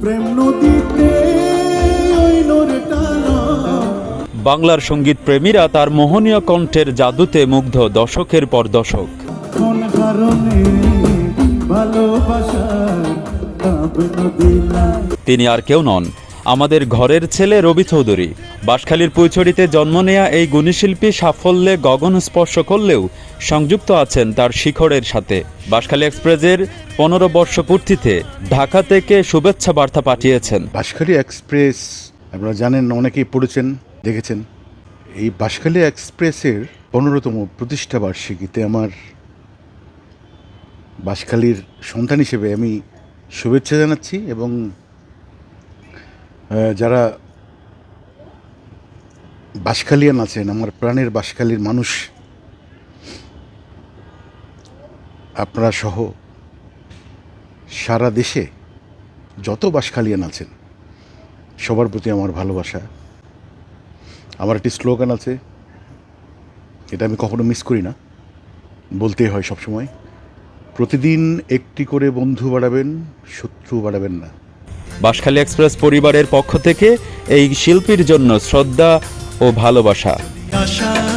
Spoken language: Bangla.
প্রেম নদীতে ওই নোরে টানা। বাংলার সংগীত প্রেমীরা তার মোহনীয় কণ্ঠের জাদুতে মুগ্ধ দশকের পর দশক। কোন কারণে ভালোবাসার তিনি আর কেউ নন আমাদের ঘরের ছেলে রবি চৌধুরী। বাঁশখালীর পুইছড়িতে জন্ম নেয়া এই গুণীশিল্পী সাফল্যে গগন স্পর্শ করলেও সংযুক্ত আছেন তার শিখরের সাথে। বাঁশখালী এক্সপ্রেসের পনেরো বর্ষ পূর্তিতে ঢাকা থেকে শুভেচ্ছা বার্তা পাঠিয়েছেন। বাঁশখালী এক্সপ্রেস, আপনারা জানেন, অনেকেই পড়েছেন, দেখেছেন। এই বাঁশখালী এক্সপ্রেসের পনেরোতম প্রতিষ্ঠা বার্ষিকীতে আমার বাঁশখালীর সন্তান হিসেবে আমি শুভেচ্ছা জানাচ্ছি এবং যারা বাঁশখালিয়ান আছেন আমার প্রাণের বাঁশখালীর মানুষ, আপনারা সহ সারা দেশে যত বাঁশখালিয়ান আছেন সবার প্রতি আমার ভালোবাসা। আমার একটি স্লোগান আছে, এটা আমি কখনো মিস করি না, বলতেই হয় সবসময়, প্রতিদিন একটি করে বন্ধু বাড়াবেন, শত্রু বাড়াবেন না। বাঁশখালী এক্সপ্রেস পরিবারের পক্ষ থেকে এই শিল্পীর জন্য শ্রদ্ধা ও ভালোবাসা। আশা